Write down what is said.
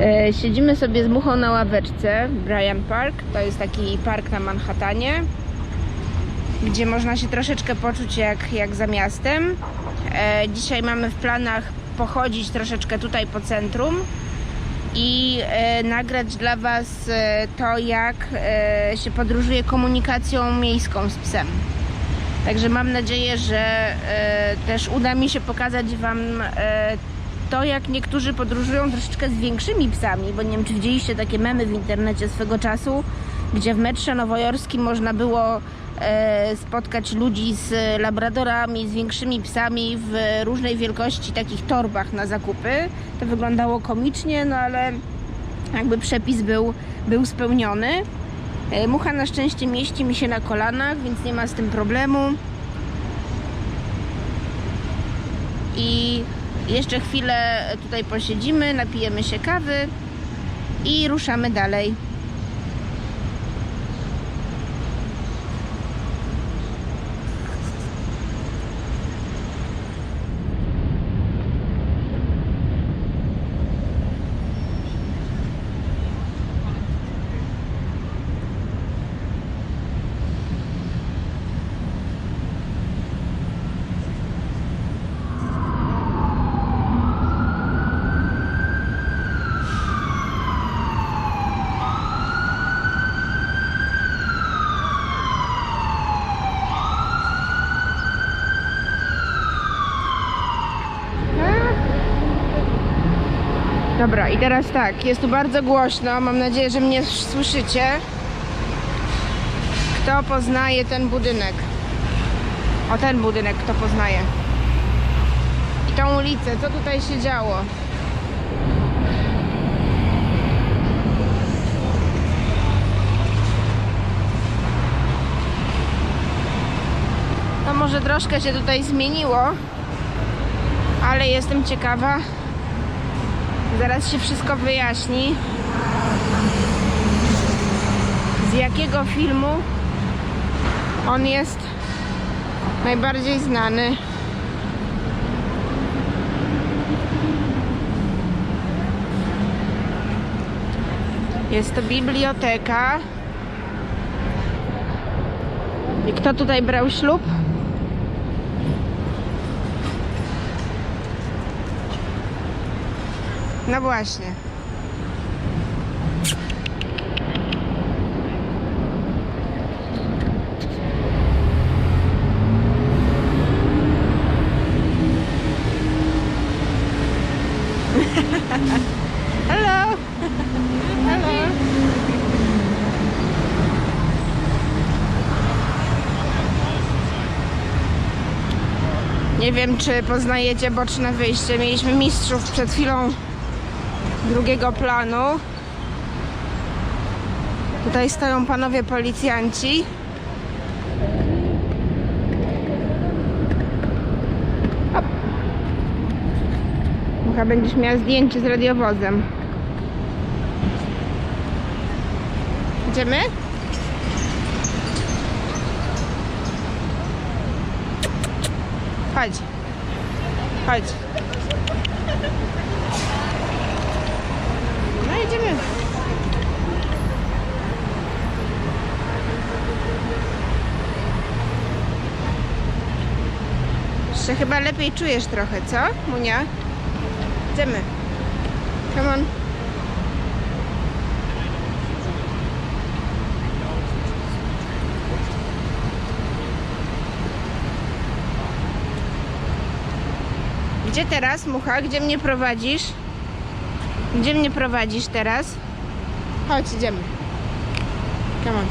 E, Siedzimy sobie z muchą na ławeczce Bryant Park. To jest taki park na Manhattanie, gdzie można się troszeczkę poczuć jak, jak za miastem. E, Dzisiaj mamy w planach pochodzić troszeczkę tutaj po centrum i e, nagrać dla Was to, jak się podróżuje komunikacją miejską z psem. Także mam nadzieję, że też uda mi się pokazać Wam to, jak niektórzy podróżują troszeczkę z większymi psami, bo nie wiem, czy widzieliście takie memy w internecie swego czasu, gdzie w metrze nowojorskim można było e, spotkać ludzi z labradorami, z większymi psami w różnej wielkości takich torbach na zakupy. To wyglądało komicznie, no ale jakby przepis był, był spełniony. E, Mucha na szczęście mieści mi się na kolanach, więc nie ma z tym problemu. I jeszcze chwilę tutaj posiedzimy, napijemy się kawy i ruszamy dalej. Dobra, i teraz tak, jest tu bardzo głośno. Mam nadzieję, że mnie słyszycie. Kto poznaje ten budynek? O ten budynek kto poznaje? I tą ulicę, co tutaj się działo? No może troszkę się tutaj zmieniło, ale jestem ciekawa. Zaraz się wszystko wyjaśni. Z jakiego filmu on jest najbardziej znany? Jest to biblioteka. I kto tutaj brał ślub? No właśnie. Hello. Hello. Nie wiem, czy poznajecie boczne wyjście. Mieliśmy mistrzów przed chwilą drugiego planu. Tutaj stoją panowie policjanci. Hop. Mucha będziesz miała zdjęcie z radiowozem. Idziemy? Chodź. Chodź. Idziemy. Jeszcze chyba lepiej czujesz trochę, co, Munia? Idziemy. Come on. Gdzie teraz, Mucha? Gdzie mnie prowadzisz? Gdzie mnie prowadzisz teraz? Chodź, idziemy. Come on.